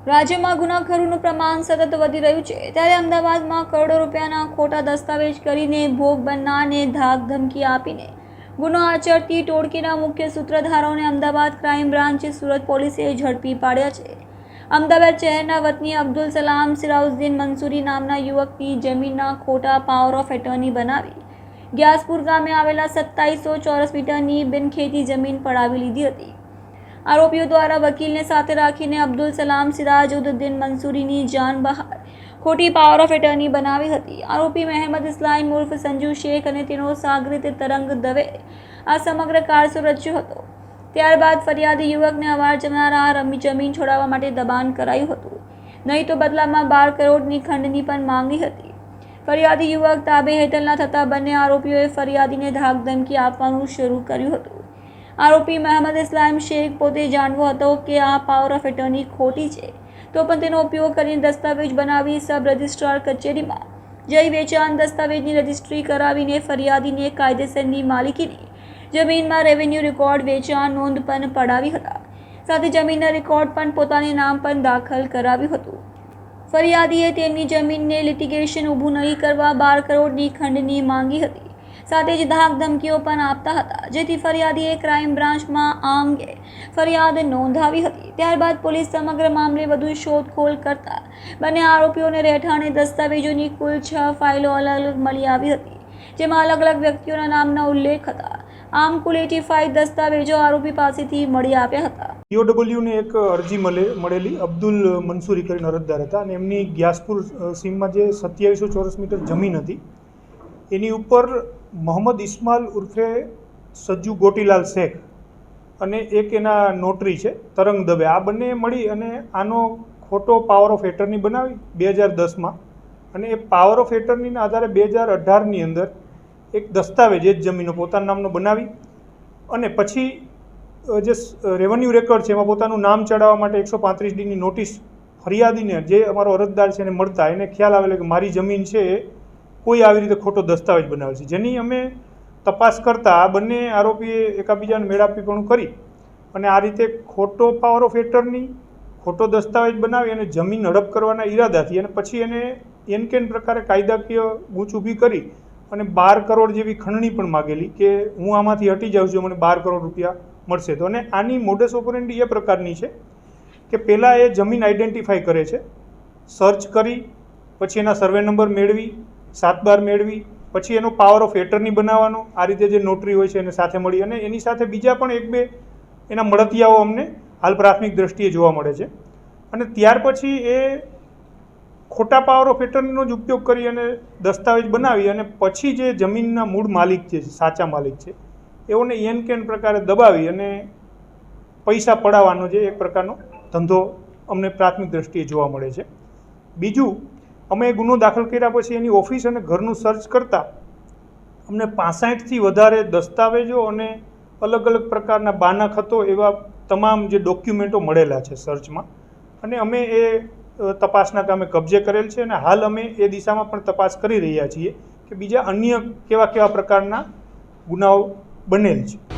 રાજ્યમાં ગુનાખોરીનું પ્રમાણ સતત વધી રહ્યું છે, ત્યારે અમદાવાદમાં કરોડો રૂપિયાના ખોટા દસ્તાવેજ કરીને ભોગ બનનારને ધાક ધમકી આપીને ગુનો આચરતી ટોળકીના મુખ્ય સૂત્રધારોને અમદાવાદ ક્રાઇમ બ્રાન્ચે સુરત પોલીસે ઝડપી પાડ્યા છે. અમદાવાદ શહેરના વતની અબ્દુલ સલામ સિરાઉદ્દીન મંસૂરી નામના યુવકની જમીનના ખોટા પાવર ઓફ એટર્ની બનાવી ગ્યાસપુર ગામે આવેલા સત્તાવીસો ચોરસ મીટરની બિનખેતી જમીન પડાવી લીધી હતી. આરોપીઓ દ્વારા વકીલને સાથે રાખીને અબ્દુલ સલામ સિરાજુદ્દીન મંસૂરીની જાન બહાર ખોટી પાવર ઓફ એટર્ની બનાવી હતી. આરોપી મહેમદ ઇસ્લામ ઉર્ફ સંજુ શેખ અને તેનો સાગરીત તરંગ દવે આ સમગ્ર કારસો રચ્યો હતો. ત્યારબાદ ફરિયાદી યુવકને અવાર જનાર રમી જમીન છોડાવવા માટે દબાણ કરાયું હતું. નહીં તો બદલામાં બાર કરોડની ખંડની પણ માંગી હતી. ફરિયાદી યુવક તાબે હેઠળના થતા બંને આરોપીઓએ ફરિયાદીને ધાક ધમકી આપવાનું શરૂ કર્યું હતું. આરોપી મહમદ ઇસ્લામ શેખ પોતે જાણવો હતો કે આ પાવર ઓફ એટર્ની ખોટી છે. તો પણ તેનો ઉપયોગ કરીને દસ્તાવેજ બનાવી સબ રજિસ્ટ્રાર કચેરીમાં જઈ વેચાણ દસ્તાવેજની રજિસ્ટ્રી કરાવીને ફરિયાદીને કાયદેસરની માલિકીની જમીનમાં રેવન્યુ રેકોર્ડ વેચાણ નોંધ પણ પડાવી હતા. સાથે જમીનના રેકોર્ડ પણ પોતાને નામ પણ દાખલ કરાવ્યું હતું. ફરિયાદીએ તેમની જમીનને લિટિગેશન ઊભું નહીં કરવા બાર કરોડની ખંડની માંગી હતી. સાથે જ ધાક ધમકીઓ પણ આપતા હતા. જેથી ફરિયાદીએ ક્રાઇમ બ્રાન્ચમાં આ અંગે ફરિયાદ નોંધાવી હતી. ત્યારબાદ પોલીસ સમગ્ર મામલે વધુ શોધખોળ કરતા બંને આરોપીઓને રહેઠાણે દસ્તાવેજોની કુલ છ ફાઇલો અલગ અલગ મળી આવી હતી, જેમાં અલગ અલગ વ્યક્તિઓના નામના ઉલ્લેખ હતા. આમ કુલ એટી ફાઇવ દસ્તાવેજો આરોપી પાસેથી મળી આવ્યા હતા. પીઓડબલ્યુની એક અરજી મળે મળેલી અબ્દુલ મંસૂરી કરીને અરજદાર હતા અને એમની ગ્યાસપુર સીમમાં જે સત્યાવીસો ચોરસ મીટર જમીન હતી એની ઉપર મોહમ્મદ ઇસ્માલ ઉર્ફે સજ્જુ ગોટીલાલ શેખ અને એક એના નોટરી છે, તરંગ દવે આ બંને મળી અને આનો ખોટો પાવર ઓફ એટર્ની બનાવી બે હજાર દસમાં. અને એ પાવર ઓફ એટર્નીના આધારે બે હજાર અઢારની અંદર એક દસ્તાવેજ, એ જ જમીનો પોતાના નામનો બનાવી અને પછી જે રેવન્યુ રેકોર્ડ છે, એમાં પોતાનું નામ ચડાવવા માટે એકસો પાંત્રીસ ડીની નોટિસ ફરિયાદીને જે અમારો અરજદાર છે એને મળતા, એને ખ્યાલ આવેલો કે મારી જમીન છે એ કોઈ આવી રીતે ખોટો દસ્તાવેજ બનાવે છે. જેની અમે તપાસ કરતાં આ બંને આરોપીએ એકાબીજાને મેળાપીપણું કરી અને આ રીતે ખોટો પાવર ઓફ એટર્ની ખોટો દસ્તાવેજ બનાવી અને જમીન હડપ કરવાના ઈરાદાથી અને પછી એને એન કેન પ્રકારે કાયદાકીય ગૂંચ ઊભી કરી અને બાર કરોડ જેવી ખંડણી પણ માગેલી કે હું આમાંથી હટી જાઉં છું, મને બાર કરોડ રૂપિયા મળશે. તો અને આની મોડસ ઓપરેન્ડી એ પ્રકારની છે કે પહેલાં એ જમીન આઈડેન્ટિફાઈ કરે છે સર્ચ કરી, પછી એના સર્વે નંબર મેળવી સાત બાર મેળવી, પછી એનો પાવર ઓફ એટર્ની બનાવવાનો, આ રીતે જે નોટરી હોય છે એને સાથે મળી અને એની સાથે બીજા પણ એક બે એના મળતિયાઓ અમને હાલ પ્રાથમિક દ્રષ્ટિએ જોવા મળે છે. અને ત્યાર પછી એ ખોટા પાવર ઓફ એટર્નીનો જ ઉપયોગ કરી અને દસ્તાવેજ બનાવી અને પછી જે જમીનના મૂળ માલિક છે, સાચા માલિક છે, એઓને એન કેન પ્રકારે દબાવી અને પૈસા પડાવવાનો જે એક પ્રકારનો ધંધો અમને પ્રાથમિક દ્રષ્ટિએ જોવા મળે છે. બીજું અમે એ ગુનો દાખલ કર્યા પછી એની ઓફિસ અને ઘરનું સર્ચ કરતાં અમને પાસઠથી વધારે દસ્તાવેજો અને અલગ અલગ પ્રકારના બાના ખતો એવા તમામ જે ડોક્યુમેન્ટો મળેલા છે સર્ચમાં. અને અમે એ તપાસના કામે કબજે કરેલ છે અને હાલ અમે એ દિશામાં પણ તપાસ કરી રહ્યા છીએ કે બીજા અન્ય કેવા કેવા પ્રકારના ગુનાઓ બનેલ છે.